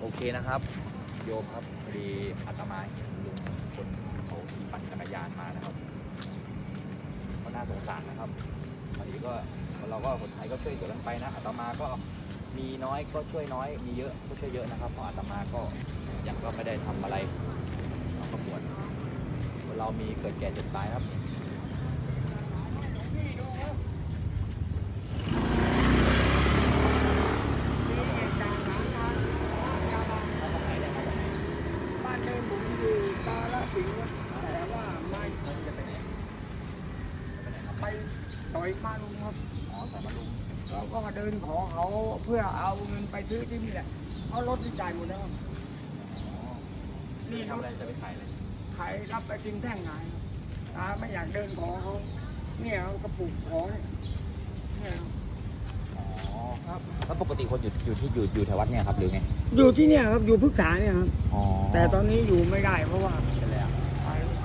โอเคนะครับ โยมครับพอดีอาตมาเห็นลุงคนเขาขี่ปั่นจักรยานมานะครับก็น่าสงสารนะครับพอดีก็เราก็คนไทยก็ช่วยเหลือกันไปนะอาตมาก็มีน้อยก็ช่วยน้อย มีเยอะก็ช่วยเยอะนะครับ เพราะอาตมาก็ยังก็ไม่ได้ทำอะไรเราก็บวชเรามีเกิดแก่เจ็บตายครับานเดิมผมอยู่กาลสินธุ์ครับ แต่ว่าไม่จะไปไหนไปต่อยมาลุงครับอ๋อสายมาลุงเราก็เดินขอเขาเพื่อเอาเงินไปซื้อที่นี่แหละเอารถที่จ่ายหมดแล้วนี่ทำอะไรจะไปขายอะไรขายรับไปกินแท่งไงตาไม่อยากเดินขอเขาเนี่ยเอากระปุกขอเนี่ยเนี่ยครับแล้วปกติคนอยู่อยู่ที่อยู่อยู่แถววัดเนี่ยครับหรือไง อยู่ที่เนี่ยครับอยู่พึกษาเนี่ยครับแต่ตอนนี้อยู่ไม่ได้เพราะว่า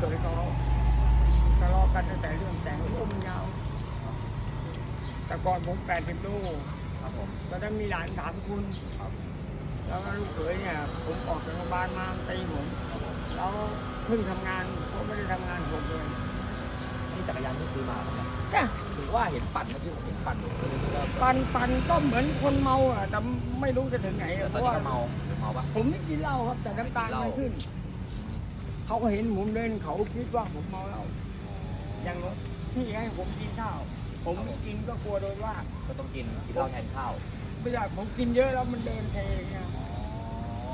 เป็นแล้วไปเคยเขาทะเลาะกันตั้งแต่เรื่องแต่งอุ้มยาวแต่ก่อนผมแปดสิบลูกครับผมตอนนั้นมีหลานสามคนครับแล้วก็ลูกเขยเนี่ย ผมออกจากโรงพยาบาลมาตีผมแล้วเพิ่งทำงานเขาไม่ได้ทำงานผมเลยนี่จักรยานที่ซื้อมาครับเนี่ยจ้ะถือว่าเห็นปั่นเมื่อกี้ผมเห็นปั่นอยู่ก็เลยคิดว่าปันปันก็เหมือนคนเมาอะแต่ไม่รู้จะถึงไหนเอออะตเพอนราะนี้ว่าก็เมาหรือเมาปะผมไม่กินเหล้าครับแต่น้ำตาลไม่กินเหล้าไม่ขึ้น เขาก็เห็นผมเดินเขาคิดว่าผมเมาเหล้าอย่างพี่ให้ผมกินข้าว ผมไม่กินก็กลัวโดนว่าก็ต้องกินกินข้าวแทนข้าวไม่อยากผมกินเยอะแล้วมันเดินเทไงอ๋อ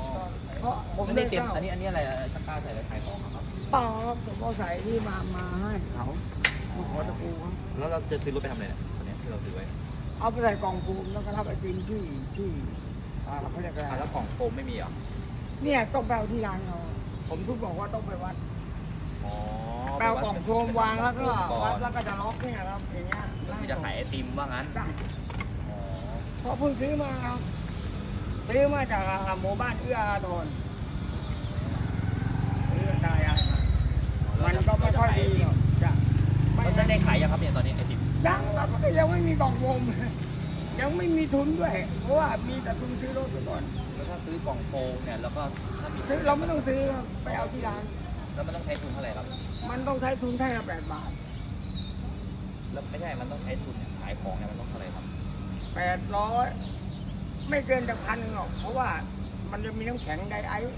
เพราะผมอันเดินี้นเตรียมข้าวอันนี้อันนี้อะไรตะกร้าใส่อะไรขายของอะครับเปล่าครับผมเอาใส่ที่มามาให้เขามาขอตะปูครับแล้วเราจะซื้อรถไปทำอะไรเนี่ยตอนนี้ที่เราซื้อไว้เอาไปใส่กล่องปูมแล้วก็รับไอติมที่ที่อ่าเขาเรียกอะไรอะแล้วกล่องโฟมไม่มีเหรอเนี่ยต้องไปเอาที่ร้านเขา ผมทุกบอกว่าต้องไปวัดอ๋อไปเอากล่องโฟมวางแล้วก็ก่อวัดนแล้วก็จะล็อกเนี่ยครับอย่างเงี้ยก็คือจะขายไอติมว่างั้นได้อ๋อเพราะเพิ่งซื้อมาครับซื้อมาจากหมู่บ้านเอื้ออาทรเอื้อตายายมามันก็ไม่ค่อยดีหรอกจ้ะไม่เราจะได้ขายยังครับเนี่ยตอนนี้ไอติมยังครับก็ยังไม่มีกล่องโฟมยังไม่มีทุนด้วย เพราะว่ามีแต่ทุนซื้อรถไปก่อนแล้วถ้า ซื้อกล่องโฟมเนี่ยแล้วก็ถ้ามีซื้อเราไม่ต้องซื้อครับไปเอาที่ร้าน แล้วมันต้องใช้ทุนเท่าไหร่ครับ มันต้องใช้ทุนแค่ละแปดบาท แล้วไม่ใช่ มันต้องใช้ทุนเนี่ยขายของเนี่ยมันต้องเท่าไหร่ครับแปดร้อยไม่เกินจากพันหนึ่งหรอกเพราะว่ามันจะมีน้ำแข็งไดไอซ์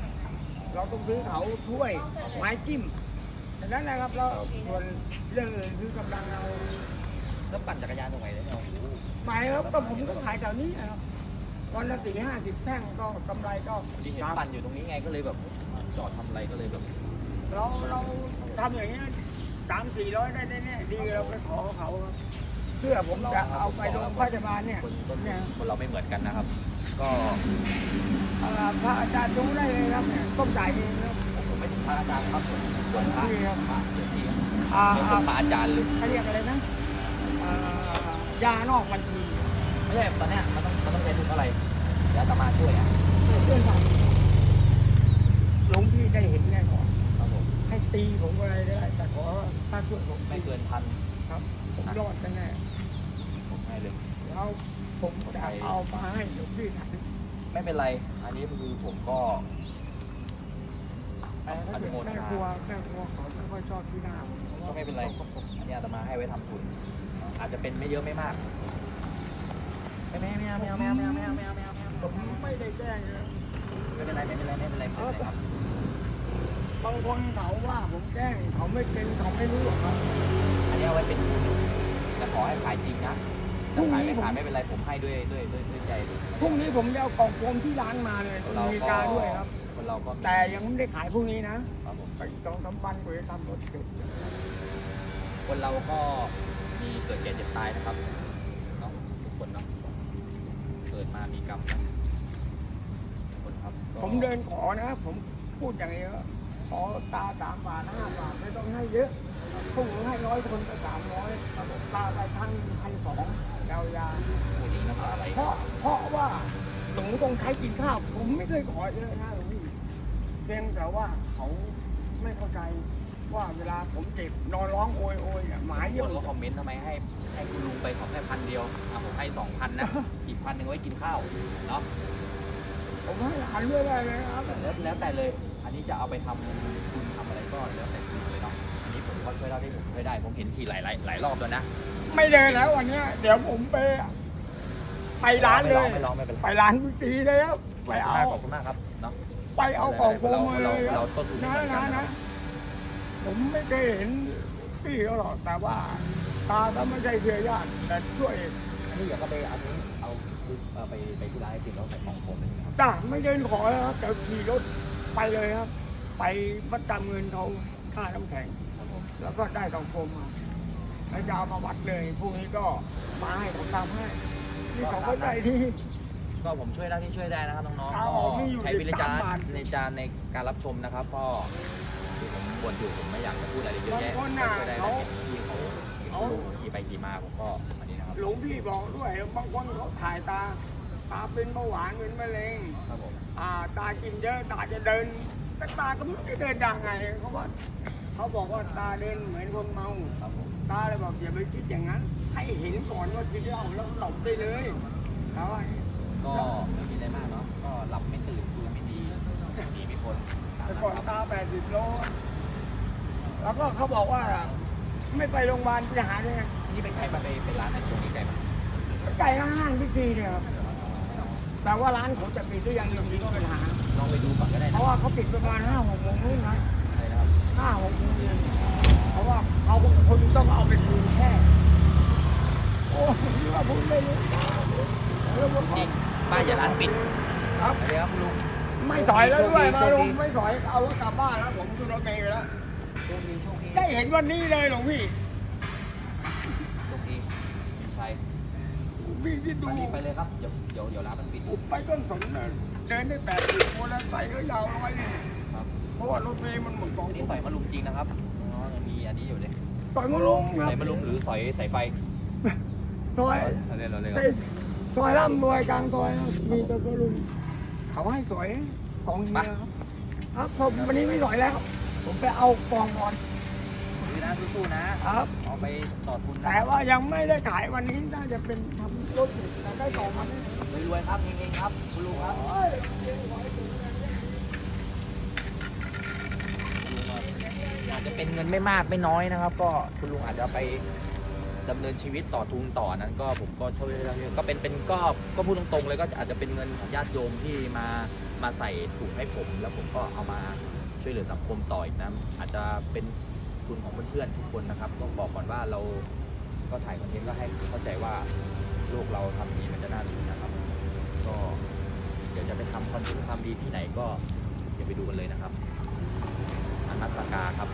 เราต้องซื้อเขาถ้วยไม้จิ้มดังนั้นนะครับแล้วส่วนเรื่องอื่นคือกำลังเอาแล้วปั่นจักรยานตรงไหนเนี่ยโอ้โหไปครับก็ผมก็ขายแถวนี้นะครับ วันละสี่ห้าสิบแท่งก็กำไรก็ พอดีเห็นสามปั่นอยู่ตรงนี้ไงก็เลยแบบจอดทำอะไรก็เลยแบบเราเราทำอย่างเงี้ยสามสี่ร้อยได้แน่ๆดีเราไปขอเขาครับเพื่อผมจะเอาไปโรงพยาบาลเนี่ยคนคนเนี่ยคนเราไม่เหมือนกันนะครับ ก็อ่าพระอาจารย์ดูได้เลยครับเนี่ยต้องจ่ายเองครับผมไม่ใช่พระอาจารย์ครับผมเป็นพระนี่ครับพระเจ้าที่ครับอ่าเป็นอ่าพระอาจารย์เลยเขาเรียกอะไรนะอ่ายานอกบัญชี ไม่ใช่ตอนเนี้ยมันต้องมันต้องใช้ทุนเท่าไหร่เดี๋ยวอาตมาช่วยอะเพื่อนทำหลวงพี่ได้เห็นแน่นอนครับผมให้ตีผมอะไรได้แต่ขอถ้าช่วยผมไม่เกินพันครับผมรอดแน่ผมให้เลยๆแล้วผมจะเอามาให้หลวงพี่ทำไม่เป็นไร อันนี้คือผมก็แต่ถ้าเกิดแม่ครัวแม่ครัวเขาไม่ค่อยชอบที่หน้าผมก็ไม่เป็นไร อันนี้อาตมาให้ไว้ทำทุนอาจจะเป็นไม่เยอะไม่มาก ไม่ไม่ไม่เอาไม่เอาไม่เอาไม่เอาไม่เอาไม่เอาไม่เอาไม่เอาผมไม่ได้แกล้งเลยไม่เป็นไรไม่เป็นไรไม่เป็นไรไม่เป็นไรครับบางคนเขาว่าผมแกล้งเขาไม่เป็นเขาไม่รู้หรอกครับอันนี้เอาไว้เป็นทุนแต่ขอให้ขายจริงนะถ้าขายไม่ขายไม่เป็นไรผมให้ด้วยด้วยด้วยด้วยใจพรุ่งนี้ผมจะเอากล่องโฟมที่ร้านมาเลยคนเรามีก็การด้วยครับคนเราก็แต่ยังไม่ได้ขายพรุ่งนี้นะครับผมไปสองสามวันกว่าจะทำรถเสร็จคนเราก็มีเกิดแก่เจ็บตายนะครับเนาะทุกคนเนาะ กิดมามีกรรมนะทุกคนครับก็ผมเดินขอนะ ผมพูดอย่างนี้ว่าขอตาสามบาทห้าบาทไม่ต้องให้เยอะผู้ให้ร้อยคนก็สามร้อยตาไปพันพันสองยาวยาวผู้หญิงน้ำตาไหลเพราะเพราะว่าหนูต้องใช้กินข้าว ผมไม่เคยขอเยอะนะหลวงพี่เพียงแต่ว่าเขาไม่เข้าใจ ว่าเวลาผมเจ็บนอนร้องโอยโอยเนี่ยหมาคเยี่ยนก็วคอมเมนต์ทำไมให้ให้คุณลุงไปขอแค่พันเดียวอะผมให้สองพันนะ อีกพันหนึ่งไว้กินข้าวเนาะผมให้หลานด้วยได้เลยครับแล้วแล้วแต่เลย อันนี้จะเอาไปทำคุณทำอะไรก็แล้วแต่คุณเลยเนาะอันนี้ผมก็ช่วยเล่าที่ผมช่วยได้ผมเห็นขี่หลายหลายหลายรอบแล้วนะไม่เดินแล้ววันเนี้ยเดี๋ยวผมไป ไปร้านเลย ไม่ลองไม่เป็นไรไปร้านกุฏิเลยครับไปเอา ขอบคุณมากครับเนาะไปเอาของผมมาเลยคเรารับต้นทุนนะไม่เหมือนกันะนนะ ผมไม่เคยเห็นพี่เขาหรอกแต่ว่า ตาก็ไม่ใช่เครือญาติแต่ช่วยอันนี้เดี๋ยวก็ไปเอานี้เอาเอ่อไปไปที่ร้านไอติมแล้วใส่ของผมเลยนะครับจ้าไม่เดินขอแล้วครับแต่ขี่รถไปเลยครับ ไปวัดจำเงินเขาค่าน้ำแข็ง ครับผมแล้วก็ได้ของผมมาแล้วจะเอามาวัดเลยพรุ่งนี้ก็มาให้ผมตามให้นี่เขาก็ใจที่ก็ผมช่วยได้ที่ช่วยได้นะครับน้องๆก็ใช้วิจาร13บาทณในจานในการรับชมนะครับก็ คือผมบวชอยู่ผมไม่อยากจะพูดอะไรเยอะแยะบางคนน่ะช่วยได้เขาแต่ที่เขาเขาขี่ไปขี่มาผมก็อันนี้นะครับหลวงพี่บอกด้วยบางคนเขาถ่ายตาตาเป็นเบาหวานเป็นมะเร็งครับผมอ่าตากินเยอะตาจะเดินแต่ตาก็ไม่ได้เดินยังไงเขาว่าเขาบอกว่าตาเดินเหมือนคนเมาครับผมตาเลยบอกอย่าไปคิดอย่างนั้น ให้เห็นก่อนว่ากินเหล้าแล้วหลบได้เลยเขาว่าก็ไม่มีอะไรมากเนาะก็หลับไม่ตื่นดูไม่ดี ดีไม่พ้นตามแต่นั้นก่อนครับตาแปดสิบโล แล้วก็เขาบอกว่า ไม่ไปโรงพยาบาลไปหาเนี่ยนี่เป็นใครมาไปเป็นร้านไหนช่วงนี้ไกลมาไก่ห้างที่ทีเนี่ยครับแต่ว่าร้านเขาจะปิดหรือยังยังมีปัญหา ลองไปดูก่อนก็ได้เพนะราะว่าเขาปิดประมาณห้าหกโมงนู่นนะใช่นะครับห้าหกโมงเย็นเพราะว่าเขาคนต้องเอาไปคืนแค่ โอ้ยว่าพูดเลยเรื่องจริงบ้านอย่าร้านปิดครับไปเลยครับคุณลุง ไม่ถอยแล้วด้วยโชมาคดีลงไม่ถอยเอารถกลับบ้านแล้วผมขึ้นรถเมล์ไปแล้วโชคดีโชคดีได้เห็นวันนี้เลยหลวงพี่โชคดีใช่พี่ที่ดูตอนนี้ไปเลยครับเดี๋ยวเดี๋ยวเดี๋ยวร้านมันปิดผมไปต้นสนน่ะเดินได้แปดสิบคนแล้วใส่ก็ยาวร้อยนี่ครับเพราะว่ารถเมล์มันหมดสองอันนี้สอยมะลุมจริงนะครับอ๋อยังมีอันนี้อยู่เลยต่อยมาลงครัสอยมะลุมหรือสอยสายไฟซอยเอาเล่นเราเล่นใส่ซอยร่ำรวยกลางซอยครับมีแตัวก็ลุง เขาให้สวยกองเฮียครับครับผมวันนี้ไม่สวยแล้ว ผมไปเอากองก่อนนี่นะสู้ๆนะครับเอาไปต่อทุนนะแต่ว่ายังไม่ได้ขายวันนี้น่าจะเป็นทำรถอยู่แต่ได้กองมันรวยๆครับเฮงๆครับคุณลุงครับโอ้ยอาจจะเป็นเงินไม่มากไม่น้อยนะครับ ก็คุณลุงอาจจะไป ดำเนินชีวิตต่อทุนต่อนั้นก็ผมก็ช่วยได้ก็เป็นเป็นก็ก็พูดตรงๆเลยก็อาจจะเป็นเงินของญาติโยมที่มามาใส่ถุงให้ผม แล้วผมก็เอามาช่วยเหลือสังคมต่ออีกนะอาจจะเป็นทุนของเพื่อนๆทุกคนนะครับต้องบอกก่อนว่าเราก็ถ่ายคอนเทนต์ก็ให้เข้าใจว่าโลกเราทำดีมันจะน่าดูนะครับ ก็เดี๋ยวจะไปทำคอนเทนต์ความดีที่ไหนก็อย่าไปดูกันเลยนะครับอนัสกาครับ